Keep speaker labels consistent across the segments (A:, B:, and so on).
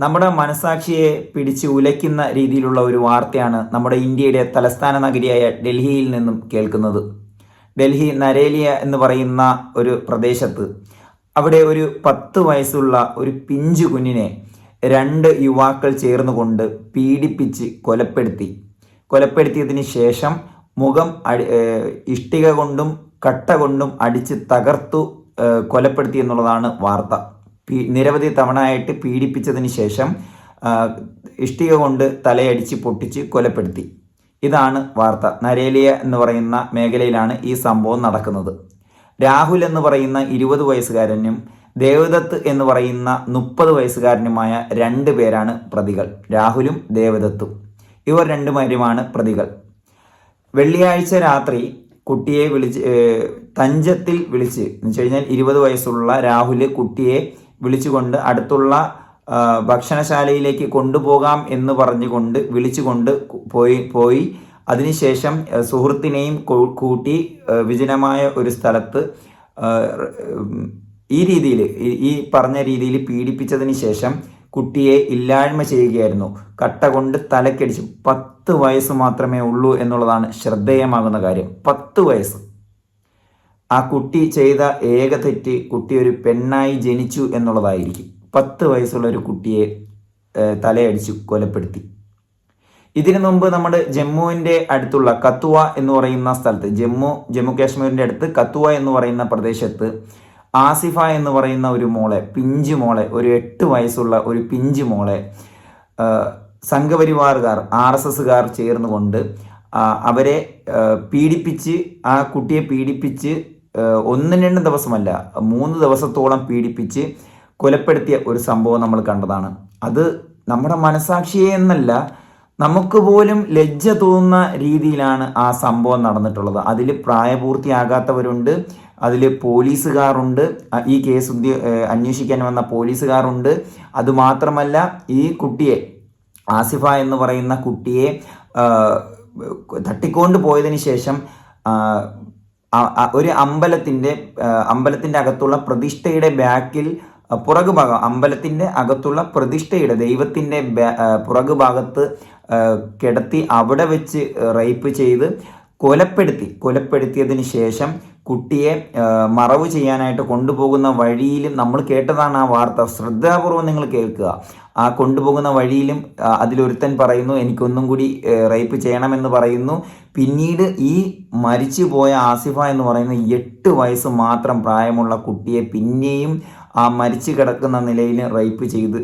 A: നമ്മുടെ മനസാക്ഷിയെ പിടിച്ച് ഉലയ്ക്കുന്ന രീതിയിലുള്ള ഒരു വാർത്തയാണ് നമ്മുടെ ഇന്ത്യയുടെ തലസ്ഥാന നഗരിയായ ഡൽഹിയിൽ നിന്നും കേൾക്കുന്നത്. ഡൽഹി നരേലിയ എന്ന് പറയുന്ന ഒരു പ്രദേശത്ത് അവിടെ ഒരു പത്ത് വയസ്സുള്ള ഒരു പിഞ്ചു കുഞ്ഞിനെ രണ്ട് യുവാക്കൾ ചേർന്നുകൊണ്ട് പീഡിപ്പിച്ച് കൊലപ്പെടുത്തി. കൊലപ്പെടുത്തിയതിന് ശേഷം മുഖം ഇഷ്ടിക കൊണ്ടും കട്ട കൊണ്ടും അടിച്ച് തകർത്തു കൊലപ്പെടുത്തി എന്നുള്ളതാണ് വാർത്ത. നിരവധി തവണയായിട്ട് പീഡിപ്പിച്ചതിന് ശേഷം ഇഷ്ടിക കൊണ്ട് തലയടിച്ച് പൊട്ടിച്ച് കൊലപ്പെടുത്തി. ഇതാണ് വാർത്ത. നരേലിയ എന്ന് പറയുന്ന മേഖലയിലാണ് ഈ സംഭവം നടക്കുന്നത്. രാഹുൽ എന്ന് പറയുന്ന ഇരുപത് വയസ്സുകാരനും ദേവദത്ത് എന്ന് പറയുന്ന മുപ്പത് വയസ്സുകാരനുമായ രണ്ട് പേരാണ് പ്രതികൾ. രാഹുലും ദേവദത്തും. ഇവർ രണ്ടുപേരുമാണ് പ്രതികൾ. വെള്ളിയാഴ്ച രാത്രി കുട്ടിയെ വിളിച്ച് തഞ്ചത്തിൽ വിളിച്ച് എന്ന് വെച്ച് കഴിഞ്ഞാൽ ഇരുപത് വയസ്സുള്ള രാഹുൽ കുട്ടിയെ വിളിച്ചുകൊണ്ട് അടുത്തുള്ള ഭക്ഷണശാലയിലേക്ക് കൊണ്ടുപോകാം എന്ന് പറഞ്ഞുകൊണ്ട് വിളിച്ചുകൊണ്ട് പോയി പോയി. അതിനുശേഷം സുഹൃത്തിനെയും കൂട്ടി വിജനമായ ഒരു സ്ഥലത്ത് ഈ രീതിയിൽ ഈ പറഞ്ഞ രീതിയിൽ പീഡിപ്പിച്ചതിന് ശേഷം കുട്ടിയെ ഇല്ലായ്മ ചെയ്യുകയായിരുന്നു. കട്ട കൊണ്ട് തലക്കടിച്ചു പത്ത് വയസ്സ് മാത്രമേ ഉള്ളൂ എന്നുള്ളതാണ് ശ്രദ്ധേയമാകുന്ന കാര്യം. പത്ത് വയസ്സ്. ആ കുട്ടി ചെയ്ത ഏക തെറ്റ് കുട്ടി ഒരു പെണ്ണായി ജനിച്ചു എന്നുള്ളതായിരിക്കും. പത്ത് വയസ്സുള്ള ഒരു കുട്ടിയെ തലയടിച്ചു കൊലപ്പെടുത്തി. ഇതിനു മുമ്പ് നമ്മുടെ ജമ്മുവിന്റെ അടുത്തുള്ള കത്തുവ എന്ന് പറയുന്ന സ്ഥലത്ത് ജമ്മു ജമ്മു കാശ്മീരിന്റെ അടുത്ത് കത്തുവ എന്ന് പറയുന്ന പ്രദേശത്ത് ആസിഫ എന്ന് പറയുന്ന ഒരു മോളെ പിഞ്ചു മോളെ ഒരു എട്ട് വയസ്സുള്ള ഒരു പിഞ്ചു മോളെ സംഘപരിവാറുകാർ ആർ എസ് എസ്സുകാർ ചേർന്നുകൊണ്ട് അവരെ പീഡിപ്പിച്ച് ആ കുട്ടിയെ പീഡിപ്പിച്ച് ഒന്നും രണ്ടും ദിവസമല്ല മൂന്ന് ദിവസത്തോളം പീഡിപ്പിച്ച് കൊലപ്പെടുത്തിയ ഒരു സംഭവം നമ്മൾ കണ്ടതാണ്. അത് നമ്മുടെ മനസാക്ഷിയെ എന്നല്ല നമുക്ക് പോലും ലജ്ജ തോന്നുന്ന രീതിയിലാണ് ആ സംഭവം നടന്നിട്ടുള്ളത്. അതിൽ പ്രായപൂർത്തിയാകാത്തവരുണ്ട് അതിൽ പോലീസുകാരുണ്ട് ഈ കേസ് അന്വേഷിക്കാൻ വന്ന പോലീസുകാരുണ്ട്. അതുമാത്രമല്ല ഈ കുട്ടിയെ ആസിഫ എന്ന് പറയുന്ന കുട്ടിയെ തട്ടിക്കൊണ്ട് പോയതിന് ശേഷം ഒരു അമ്പലത്തിന്റെ അമ്പലത്തിന്റെ അകത്തുള്ള പ്രതിഷ്ഠയുടെ ബാക്കിൽ ആ, പുറകു ഭാഗം അമ്പലത്തിന്റെ അകത്തുള്ള പ്രതിഷ്ഠയുടെ ദൈവത്തിന്റെ ബാ- പുറകു ഭാഗത്ത് കിടത്തി അവിടെ വെച്ച് റേപ്പ് ചെയ്ത് കൊലപ്പെടുത്തി കൊലപ്പെടുത്തിയതിന് ശേഷം കുട്ടിയെ മറവ് ചെയ്യാനായിട്ട് കൊണ്ടുപോകുന്ന വഴിയിലും നമ്മൾ കേട്ടതാണ് ആ വാർത്ത. ശ്രദ്ധാപൂർവം നിങ്ങൾ കേൾക്കുക. ആ കൊണ്ടുപോകുന്ന വഴിയിലും അതിലൊരുത്തൻ പറയുന്നു എനിക്കൊന്നും കൂടി റേപ്പ് ചെയ്യണമെന്ന് പറയുന്നു. പിന്നീട് ഈ മരിച്ചു പോയ ആസിഫ എന്ന് പറയുന്ന എട്ട് വയസ്സ് മാത്രം പ്രായമുള്ള കുട്ടിയെ പിന്നെയും ആ മരിച്ചു കിടക്കുന്ന നിലയിൽ റേപ്പ് ചെയ്ത്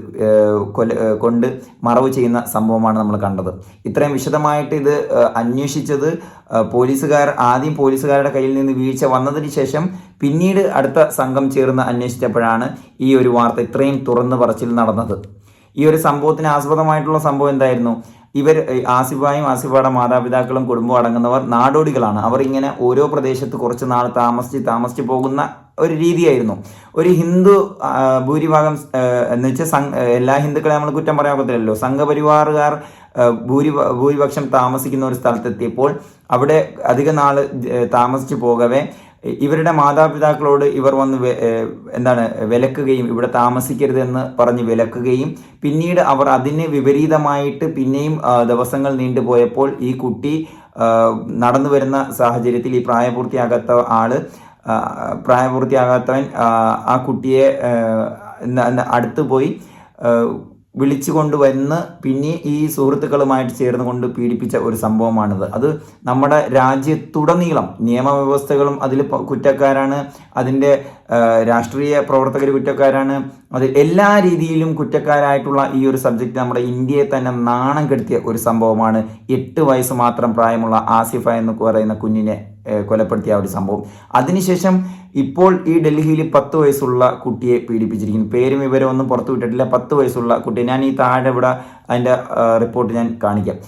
A: കൊല കൊണ്ട് മറവ് ചെയ്യുന്ന സംഭവമാണ് നമ്മൾ കണ്ടത്. ഇത്രയും വിശദമായിട്ട് ഇത് അന്വേഷിച്ചത് പോലീസുകാർ ആദ്യം പോലീസുകാരുടെ കയ്യിൽ നിന്ന് വീഴ്ച വന്നതിന് ശേഷം പിന്നീട് അടുത്ത സംഘം ചേർന്ന് അന്വേഷിച്ചപ്പോഴാണ് ഈ ഒരു വാർത്ത ഇത്രയും തുറന്നു പറച്ചിൽ നടന്നത്. ഈ ഒരു സംഭവത്തിന് ആസ്പദമായിട്ടുള്ള സംഭവം എന്തായിരുന്നു? ഇവർ ആസിഫായും ആസിഫയുടെ മാതാപിതാക്കളും കുടുംബവും അടങ്ങുന്നവർ നാടോടികളാണ്. അവർ ഇങ്ങനെ ഓരോ പ്രദേശത്ത് കുറച്ച് നാൾ താമസിച്ച് താമസിച്ച് പോകുന്ന ഒരു രീതിയായിരുന്നു. ഒരു ഹിന്ദു ഭൂരിഭാഗം എന്ന് വെച്ചാൽ എല്ലാ ഹിന്ദുക്കളെ നമ്മൾ കുറ്റം പറയാൻ പറ്റില്ലല്ലോ സംഘപരിവാറുകാർ ഭൂരി ഭൂരിപക്ഷം താമസിക്കുന്ന ഒരു സ്ഥലത്തെത്തിയപ്പോൾ അവിടെ അധിക നാൾ താമസിച്ച് പോകവേ ഇവരുടെ മാതാപിതാക്കളോട് ഇവർ വന്ന് എന്താണ് വിലക്കുകയും ഇവിടെ താമസിക്കരുതെന്ന് പറഞ്ഞ് വിലക്കുകയും പിന്നീട് അവർ അതിന് വിപരീതമായിട്ട് പിന്നെയും ദിവസങ്ങൾ നീണ്ടുപോയപ്പോൾ ഈ കുട്ടി നടന്നു വരുന്ന സാഹചര്യത്തിൽ ഈ പ്രായപൂർത്തിയാകാത്ത ആൾ പ്രായപൂർത്തിയാകാത്തവൻ ആ, കുട്ടിയെ അടുത്ത് പോയി വിളിച്ചു കൊണ്ടുവന്ന് പിന്നെ ഈ സുഹൃത്തുക്കളുമായിട്ട് ചേർന്ന് കൊണ്ട് പീഡിപ്പിച്ച ഒരു സംഭവമാണിത്. അത് നമ്മുടെ രാജ്യത്തുടനീളം നിയമവ്യവസ്ഥകളും അതിൽ കുറ്റക്കാരാണ്. അതിന്റെ രാഷ്ട്രീയ പ്രവർത്തകർ കുറ്റക്കാരാണ്. അത് എല്ലാ രീതിയിലും കുറ്റക്കാരായിട്ടുള്ള ഈ ഒരു സബ്ജക്റ്റ് നമ്മുടെ ഇന്ത്യയെ തന്നെ നാണം കെടുത്തിയ ഒരു സംഭവമാണ്. എട്ട് വയസ്സ് മാത്രം പ്രായമുള്ള ആസിഫ എന്ന് പറയുന്ന കുഞ്ഞിനെ കൊലപ്പെടുത്തിയ ഒരു സംഭവം. അതിനുശേഷം ഇപ്പോൾ ഈ ഡൽഹിയിൽ പത്ത് വയസ്സുള്ള കുട്ടിയെ പീഡിപ്പിച്ചിരിക്കുന്നു. പേരും വിവരം ഒന്നും പുറത്തു വിട്ടിട്ടില്ല. പത്ത് വയസ്സുള്ള കുട്ടിയെ ഞാൻ ഈ താഴെ ഇവിടെ അതിന്റെ റിപ്പോർട്ട് ഞാൻ കാണിക്കാം.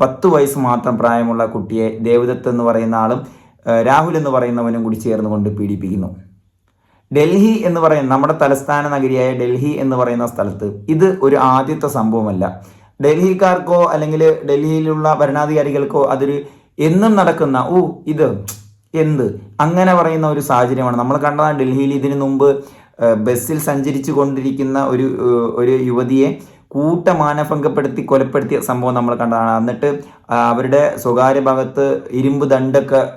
A: പത്ത് വയസ്സ് മാത്രം പ്രായമുള്ള കുട്ടിയെ ദേവദത്ത് എന്ന് പറയുന്ന ആളും രാഹുൽ എന്ന് പറയുന്നവനും കൂടി ചേർന്നുകൊണ്ട് പീഡിപ്പിക്കുന്നു. ഡൽഹി എന്ന് പറയുന്ന നമ്മുടെ തലസ്ഥാന നഗരിയായ ഡൽഹി എന്ന് പറയുന്ന സ്ഥലത്ത് ഇത് ഒരു ആദ്യത്തെ സംഭവമല്ല. ഡൽഹിക്കാർക്കോ അല്ലെങ്കിൽ ഡൽഹിയിലുള്ള ഭരണാധികാരികൾക്കോ അതൊരു എന്നും നടക്കുന്ന ഓ ഇത് എന്ത്? അങ്ങനെ പറയുന്ന ഒരു സാഹചര്യമാണ്. നമ്മൾ കണ്ടതാണ് ഡൽഹിയിൽ ഇതിനു മുമ്പ് ബസ്സിൽ സഞ്ചരിച്ചു കൊണ്ടിരിക്കുന്ന ഒരു ഒരു യുവതിയെ കൂട്ടമാനഭംഗപ്പെടുത്തി കൊലപ്പെടുത്തിയ സംഭവം നമ്മൾ കണ്ടതാണ്. എന്നിട്ട് അവരുടെ സ്വകാര്യ ഭാഗത്ത് ഇരുമ്പ് ദണ്ടൊക്കെ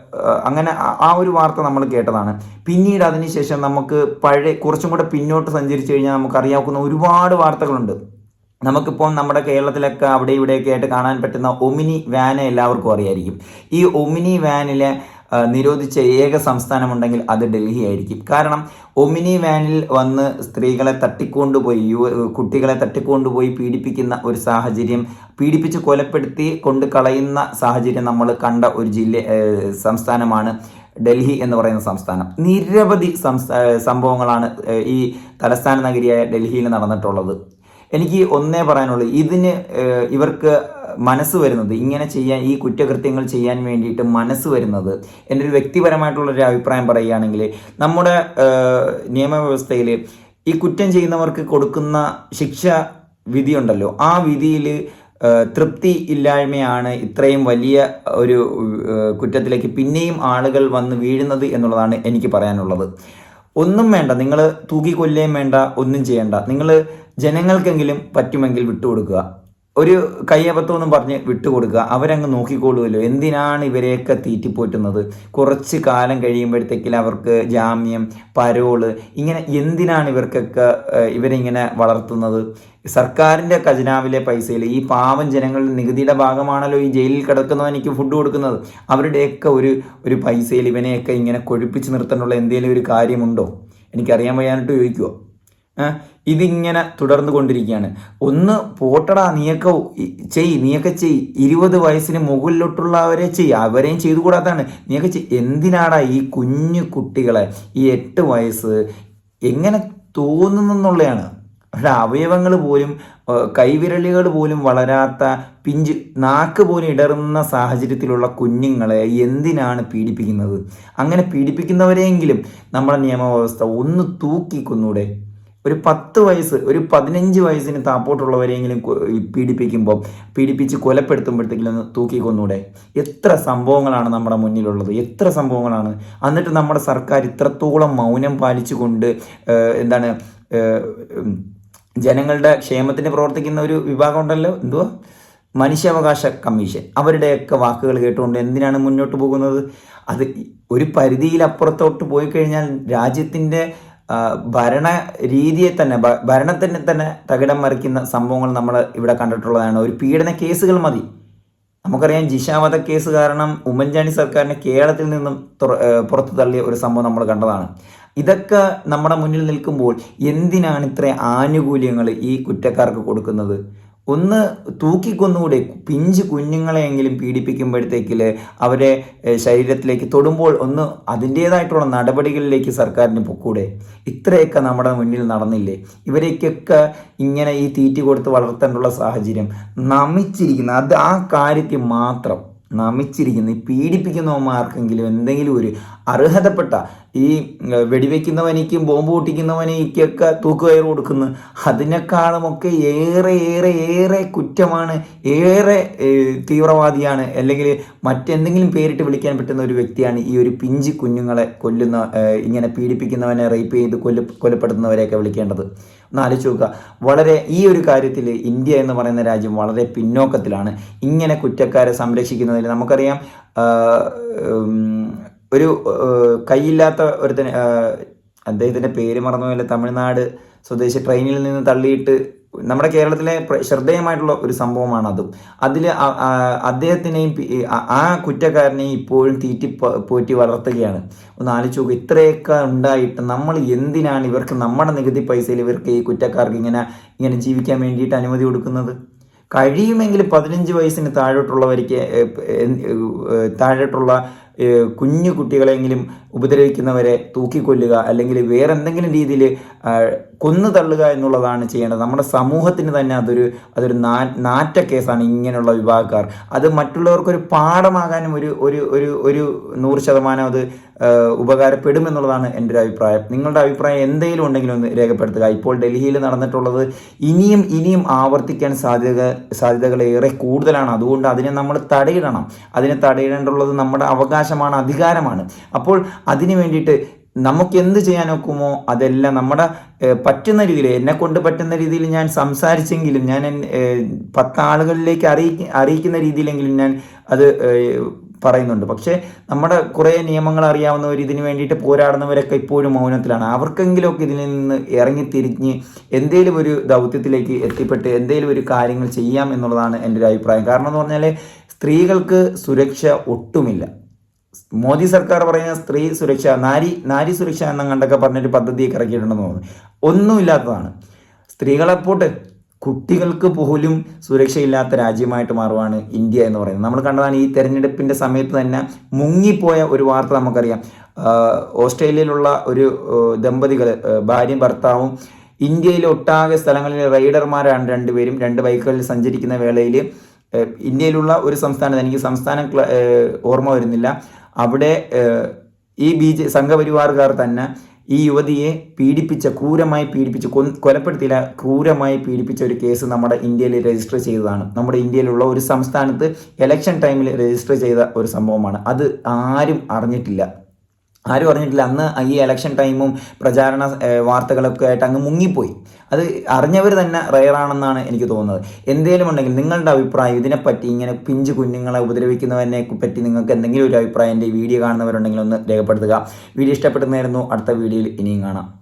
A: അങ്ങനെ ആ- ഒരു വാർത്ത നമ്മൾ കേട്ടതാണ്. പിന്നീട് അതിനുശേഷം നമുക്ക് പഴയ കുറച്ചും കൂടെ പിന്നോട്ട് സഞ്ചരിച്ചു കഴിഞ്ഞാൽ നമുക്ക് അറിയാവുന്ന ഒരുപാട് വാർത്തകളുണ്ട്. നമുക്കിപ്പോൾ നമ്മുടെ കേരളത്തിലൊക്കെ അവിടെ ഇവിടെയൊക്കെ ആയിട്ട് കാണാൻ പറ്റുന്ന ഒമിനി വാന എല്ലാവർക്കും അറിയായിരിക്കും. ഈ ഒമിനി വാനിലെ നിരോധിച്ച ഏക സംസ്ഥാനമുണ്ടെങ്കിൽ അത് ഡൽഹി ആയിരിക്കും. കാരണം ഒമിനി വാനിൽ വന്ന് സ്ത്രീകളെ തട്ടിക്കൊണ്ടുപോയി യുവ കുട്ടികളെ തട്ടിക്കൊണ്ടുപോയി പീഡിപ്പിക്കുന്ന ഒരു സാഹചര്യം പീഡിപ്പിച്ച് കൊലപ്പെടുത്തി കൊണ്ട് കളയുന്ന സാഹചര്യം നമ്മൾ കണ്ട ഒരു ജില്ല സംസ്ഥാനമാണ് ഡൽഹി എന്ന് പറയുന്ന സംസ്ഥാനം. നിരവധി സംസ്ഥാ സംഭവങ്ങളാണ് ഈ തലസ്ഥാന നഗരിയായ ഡൽഹിയിൽ നടന്നിട്ടുള്ളത്. എനിക്ക് ഒന്നേ പറയാനുള്ളൂ. ഇതിന് ഇവർക്ക് മനസ്സ് വരുന്നത് ഇങ്ങനെ ചെയ്യാൻ ഈ കുറ്റകൃത്യങ്ങൾ ചെയ്യാൻ വേണ്ടിയിട്ട് മനസ്സ് വരുന്നത് എന്റെ ഒരു വ്യക്തിപരമായിട്ടുള്ളൊരു അഭിപ്രായം പറയുകയാണെങ്കിൽ നമ്മുടെ നിയമവ്യവസ്ഥയിൽ ഈ കുറ്റം ചെയ്യുന്നവർക്ക് കൊടുക്കുന്ന ശിക്ഷ വിധിയുണ്ടല്ലോ. ആ വിധിയിൽ തൃപ്തി ഇല്ലായ്മയാണ് ഇത്രയും വലിയ ഒരു കുറ്റത്തിലേക്ക് പിന്നെയും ആളുകൾ വന്ന് വീഴുന്നത് എന്നുള്ളതാണ് എനിക്ക് പറയാനുള്ളത്. ഒന്നും വേണ്ട നിങ്ങൾ തൂക്കിക്കൊല്ലുകയും വേണ്ട ഒന്നും ചെയ്യേണ്ട. നിങ്ങൾ ജനങ്ങൾക്കെങ്കിലും പറ്റുമെങ്കിൽ വിട്ടുകൊടുക്കുക. ഒരു കയ്യബദ്ധമെന്നും പറഞ്ഞ് വിട്ടുകൊടുക്കുക. അവരങ്ങ് നോക്കിക്കൊള്ളുമല്ലോ എന്തിനാണ് ഇവരെയൊക്കെ തീറ്റിപ്പോറ്റുന്നത്? കുറച്ച് കാലം കഴിയുമ്പോഴത്തേക്കിൽ അവർക്ക് ജാമ്യം പരോൾ ഇങ്ങനെ എന്തിനാണ് ഇവർക്കൊക്കെ ഇവരിങ്ങനെ വളർത്തുന്നത്? സർക്കാരിന്റെ ഖജനാവിലെ പൈസയിൽ ഈ പാവം ജനങ്ങളുടെ നികുതിയുടെ ഭാഗമാണല്ലോ ഈ ജയിലിൽ കിടക്കുന്നവനിക്ക് ഫുഡ് കൊടുക്കുന്നത്. അവരുടെയൊക്കെ ഒരു ഒരു പൈസയിൽ ഇവനെയൊക്കെ ഇങ്ങനെ കൊഴുപ്പിച്ച് നിർത്താനുള്ള എന്തെങ്കിലും ഒരു കാര്യമുണ്ടോ? എനിക്കറിയാൻ വയ്യാനായിട്ട് ചോദിക്കുമോ ഇതിങ്ങനെ തുടർന്നു കൊണ്ടിരിക്കുകയാണ്. ഒന്ന് പോട്ടടാ നീയൊക്കെ ചെയ് നീയൊക്കെ ചെയ്. ഇരുപത് വയസ്സിന് മുകളിലോട്ടുള്ളവരെ ചെയ്. അവരെയും ചെയ്തു കൂടാത്താണ് നീയൊക്കെ ചെയ്. എന്തിനാടാ ഈ കുഞ്ഞു കുട്ടികളെ ഈ എട്ട് വയസ്സ് എങ്ങനെ തോന്നുന്നെന്നുള്ളതാണ്. അവരുടെ അവയവങ്ങൾ പോലും കൈവിരളികൾ പോലും വളരാത്ത പിഞ്ച് നാക്ക് പോലും ഇടറുന്ന സാഹചര്യത്തിലുള്ള കുഞ്ഞുങ്ങളെ എന്തിനാണ് പീഡിപ്പിക്കുന്നത്? അങ്ങനെ പീഡിപ്പിക്കുന്നവരെയെങ്കിലും നമ്മുടെ നിയമവ്യവസ്ഥ ഒന്ന് തൂക്കിക്കൊന്നൂടെ. ഒരു പത്ത് വയസ്സ് ഒരു പതിനഞ്ച് വയസ്സിന് താപ്പോട്ടുള്ളവരെങ്കിലും പീഡിപ്പിക്കുമ്പോൾ പീഡിപ്പിച്ച് കൊലപ്പെടുത്തുമ്പോഴത്തേക്കും ഒന്ന് തൂക്കിക്കൊന്നൂടെ. എത്ര സംഭവങ്ങളാണ് നമ്മുടെ മുന്നിലുള്ളത്. എത്ര സംഭവങ്ങളാണ്. എന്നിട്ട് നമ്മുടെ സർക്കാർ ഇത്രത്തോളം മൗനം പാലിച്ചുകൊണ്ട് എന്താണ് ജനങ്ങളുടെ ക്ഷേമത്തിന് പ്രവർത്തിക്കുന്ന ഒരു വിഭാഗം ഉണ്ടല്ലോ. എന്തുവാ? മനുഷ്യാവകാശ കമ്മീഷൻ. അവരുടെയൊക്കെ വാക്കുകൾ കേട്ടുകൊണ്ട് എന്തിനാണ് മുന്നോട്ട് പോകുന്നത്? അത് ഒരു പരിധിയിലപ്പുറത്തോട്ട് പോയി കഴിഞ്ഞാൽ രാജ്യത്തിന്റെ ഭരണ രീതിയെ തന്നെ ഭരണത്തിനെ തന്നെ തകിടം മറിക്കുന്ന സംഭവങ്ങൾ നമ്മൾ ഇവിടെ കണ്ടിട്ടുള്ളതാണ്. ഒരു പീഡന കേസുകൾ മതി. നമുക്കറിയാം ജിഷാവധ കേസ് കാരണം ഉമ്മൻചാണ്ടി സർക്കാരിനെ കേരളത്തിൽ നിന്നും പുറത്തു തള്ളിയ ഒരു സംഭവം നമ്മൾ കണ്ടതാണ്. ഇതൊക്കെ നമ്മുടെ മുന്നിൽ നിൽക്കുമ്പോൾ എന്തിനാണ് ഇത്ര ആനുകൂല്യങ്ങൾ ഈ കുറ്റക്കാർക്ക് കൊടുക്കുന്നത്? ഒന്ന് തൂക്കിക്കൊന്നുകൂടെ പിഞ്ച് കുഞ്ഞുങ്ങളെയെങ്കിലും പീഡിപ്പിക്കുമ്പോഴത്തേക്കിൽ അവരെ ശരീരത്തിലേക്ക് തൊടുമ്പോൾ ഒന്ന് അതിന്റേതായിട്ടുള്ള നടപടികളിലേക്ക് സർക്കാരിന് പൊക്കൂടെ. ഇത്രയൊക്കെ നമ്മുടെ മുന്നിൽ നടന്നില്ലേ? ഇവരേക്കൊക്കെ ഇങ്ങനെ ഈ തീറ്റി കൊടുത്ത് വളർത്തേണ്ടുള്ള സാഹചര്യം നമിച്ചിരിക്കുന്ന. അത് ആ കാര്യത്തിൽ മാത്രം നമിച്ചിരിക്കുന്ന. ഈ പീഡിപ്പിക്കുന്നവന്മാർക്കെങ്കിലും എന്തെങ്കിലും ഒരു അർഹതപ്പെട്ട ഈ വെടിവെക്കുന്നവനിക്കും ബോംബ് പൊട്ടിക്കുന്നവനിക്കൊക്കെ തൂക്കുകയർ കൊടുക്കുന്നു. അതിനേക്കാളുമൊക്കെ ഏറെ ഏറെ ഏറെ കുറ്റമാണ് ഏറെ തീവ്രവാദിയാണ് അല്ലെങ്കിൽ മറ്റെന്തെങ്കിലും പേരിട്ട് വിളിക്കാൻ പറ്റുന്ന ഒരു വ്യക്തിയാണ് ഈ ഒരു പിഞ്ച് കുഞ്ഞുങ്ങളെ കൊല്ലുന്ന ഇങ്ങനെ പീഡിപ്പിക്കുന്നവനെ റേപ്പ് ചെയ്ത് കൊല്ല കൊലപ്പെടുത്തുന്നവരെയൊക്കെ വിളിക്കേണ്ടത്. ഒന്ന് ആലോചിച്ച് നോക്കുക വളരെ ഈ ഒരു കാര്യത്തിൽ ഇന്ത്യ എന്ന് പറയുന്ന രാജ്യം വളരെ പിന്നോക്കത്തിലാണ്. ഇങ്ങനെ കുറ്റക്കാരെ സംരക്ഷിക്കുന്നതിൽ നമുക്കറിയാം ഒരു കൈയില്ലാത്ത ഒരുത്തന് അദ്ദേഹത്തിന്റെ പേര് മറന്നുപോയല്ലോ തമിഴ്നാട് സ്വദേശി ട്രെയിനിൽ നിന്ന് തള്ളിയിട്ട് നമ്മുടെ കേരളത്തിലെ ശ്രദ്ധേയമായിട്ടുള്ള ഒരു സംഭവമാണ് അതും. അതിൽ അദ്ദേഹത്തിനെയും ആ- കുറ്റക്കാരനെയും ഇപ്പോഴും തീറ്റി പോറ്റി വളർത്തുകയാണ്. ഒന്ന് ആലോചിച്ച് നോക്കുക ഇത്രയൊക്കെ ഉണ്ടായിട്ട് നമ്മൾ എന്തിനാണ് ഇവർക്ക് നമ്മുടെ നികുതി പൈസയിൽ ഇവർക്ക് ഈ കുറ്റക്കാർക്ക് ഇങ്ങനെ ഇങ്ങനെ ജീവിക്കാൻ വേണ്ടിയിട്ട് അനുമതി കൊടുക്കുന്നത്? കഴിയുമെങ്കിൽ പതിനഞ്ച് വയസ്സിന് താഴോട്ടുള്ളവർക്ക് താഴോട്ടുള്ള കുഞ്ഞു കുട്ടികളെങ്കിലും ഉപദ്രവിക്കുന്നവരെ തൂക്കിക്കൊല്ലുക അല്ലെങ്കിൽ വേറെ എന്തെങ്കിലും രീതിയിൽ കൊന്നു തള്ളുക എന്നുള്ളതാണ് ചെയ്യേണ്ടത്. നമ്മുടെ സമൂഹത്തിന് തന്നെ അതൊരു അതൊരു നാ നാറ്റ കേസാണ് ഇങ്ങനെയുള്ള വിഭാഗക്കാർ. അത് മറ്റുള്ളവർക്കൊരു പാഠമാകാനും ഒരു ഒരു ഒരു ഒരു നൂറ് ശതമാനം അത് ഉപകാരപ്പെടുമെന്നുള്ളതാണ് എന്റെ ഒരു അഭിപ്രായം. നിങ്ങളുടെ അഭിപ്രായം എന്തെങ്കിലും ഉണ്ടെങ്കിലും ഒന്ന് രേഖപ്പെടുത്തുക. ഇപ്പോൾ ഡൽഹിയിൽ നടന്നിട്ടുള്ളത് ഇനിയും ഇനിയും ആവർത്തിക്കാൻ സാധ്യത സാധ്യതകൾ ഏറെ കൂടുതലാണ്. അതുകൊണ്ട് അതിനെ നമ്മൾ തടയിടണം. അതിനെ തടയിടേണ്ടുള്ളത് നമ്മുടെ അവകാശമാണ് അധികാരമാണ്. അപ്പോൾ അതിന് വേണ്ടിയിട്ട് നമുക്ക് എന്ത് ചെയ്യാൻ ഒക്കുമോ അതെല്ലാം നമ്മുടെ പറ്റുന്ന രീതിയിൽ എന്നെ കൊണ്ട് പറ്റുന്ന രീതിയിൽ ഞാൻ സംസാരിച്ചെങ്കിലും ഞാൻ എൻ- ഏഹ്, പത്ത് ആളുകളിലേക്ക് അറിയിക്ക അറിയിക്കുന്ന രീതിയിലെങ്കിലും ഞാൻ അത് പറയുന്നുണ്ട്. പക്ഷേ നമ്മുടെ കുറേ നിയമങ്ങൾ അറിയാവുന്നവർ ഇതിന് വേണ്ടിയിട്ട് പോരാടുന്നവരൊക്കെ ഇപ്പോഴും മൗനത്തിലാണ്. അവർക്കെങ്കിലുമൊക്കെ ഇതിൽ നിന്ന് ഇറങ്ങിത്തിരിഞ്ഞ് എന്തെങ്കിലും ഒരു ദൗത്യത്തിലേക്ക് എത്തിപ്പെട്ട് എന്തെങ്കിലും ഒരു കാര്യങ്ങൾ ചെയ്യാം എന്നുള്ളതാണ് എന്റെ ഒരു അഭിപ്രായം. കാരണം എന്ന് പറഞ്ഞാൽ സ്ത്രീകൾക്ക് സുരക്ഷ ഒട്ടുമില്ല. മോദി സർക്കാർ പറയുന്ന സ്ത്രീ സുരക്ഷ നാരി നാരി സുരക്ഷ എന്ന കണ്ടൊക്കെ പറഞ്ഞൊരു പദ്ധതിയൊക്കെ ഇറക്കിയിട്ടുണ്ടെന്ന് തോന്നുന്നു. ഒന്നുമില്ലാത്തതാണ്. സ്ത്രീകളെ പോട്ട് കുട്ടികൾക്ക് പോലും സുരക്ഷയില്ലാത്ത രാജ്യമായിട്ട് മാറുവാണ് ഇന്ത്യ എന്ന് പറയുന്നത്. നമ്മൾ കണ്ടതാണ് ഈ തെരഞ്ഞെടുപ്പിന്റെ സമയത്ത് തന്നെ മുങ്ങിപ്പോയ ഒരു വാർത്ത നമുക്കറിയാം. ഓസ്ട്രേലിയയിലുള്ള ഒരു ദമ്പതികൾ ഭാര്യയും ഭർത്താവും ഇന്ത്യയിലെ ഒട്ടാകെ സ്ഥലങ്ങളിൽ റൈഡർമാരാണ് രണ്ടുപേരും. രണ്ട് ബൈക്കുകളിൽ സഞ്ചരിക്കുന്ന വേളയിൽ ഇന്ത്യയിലുള്ള ഒരു സംസ്ഥാനത്ത് എനിക്ക് സംസ്ഥാനം ഓർമ്മ വരുന്നില്ല. അവിടെ ഈ ബി ജെ സംഘപരിവാറുകാർ തന്നെ ഈ യുവതിയെ പീഡിപ്പിച്ച ക്രൂരമായി പീഡിപ്പിച്ച് കൊ- കൊലപ്പെടുത്തിയില്ല ക്രൂരമായി പീഡിപ്പിച്ച ഒരു കേസ് നമ്മുടെ ഇന്ത്യയിൽ രജിസ്റ്റർ ചെയ്തതാണ്. നമ്മുടെ ഇന്ത്യയിലുള്ള ഒരു സംസ്ഥാനത്ത് ഇലക്ഷൻ ടൈമിൽ രജിസ്റ്റർ ചെയ്ത ഒരു സംഭവമാണ്. അത് ആരും അറിഞ്ഞിട്ടില്ല. ആരും അറിഞ്ഞിട്ടില്ല. അന്ന് ഈ എലക്ഷൻ ടൈമും പ്രചാരണ വാർത്തകളൊക്കെ ആയിട്ട് അങ്ങ് മുങ്ങിപ്പോയി. അത് അറിഞ്ഞവർ തന്നെ റയറാണെന്നാണ് എനിക്ക് തോന്നുന്നത്. എന്തേലും ഉണ്ടെങ്കിൽ നിങ്ങളുടെ അഭിപ്രായം ഇതിനെപ്പറ്റി ഇങ്ങനെ പിഞ്ച് കുഞ്ഞുങ്ങളെ ഉപദ്രവിക്കുന്നതിനെ പറ്റി നിങ്ങൾക്ക് എന്തെങ്കിലും ഒരു അഭിപ്രായം എന്റെ വീഡിയോ കാണുന്നവരുണ്ടെങ്കിൽ ഒന്ന് രേഖപ്പെടുത്തുക. വീഡിയോ ഇഷ്ടപ്പെടുന്നതായിരുന്നു അടുത്ത വീഡിയോയിൽ ഇനിയും കാണാം.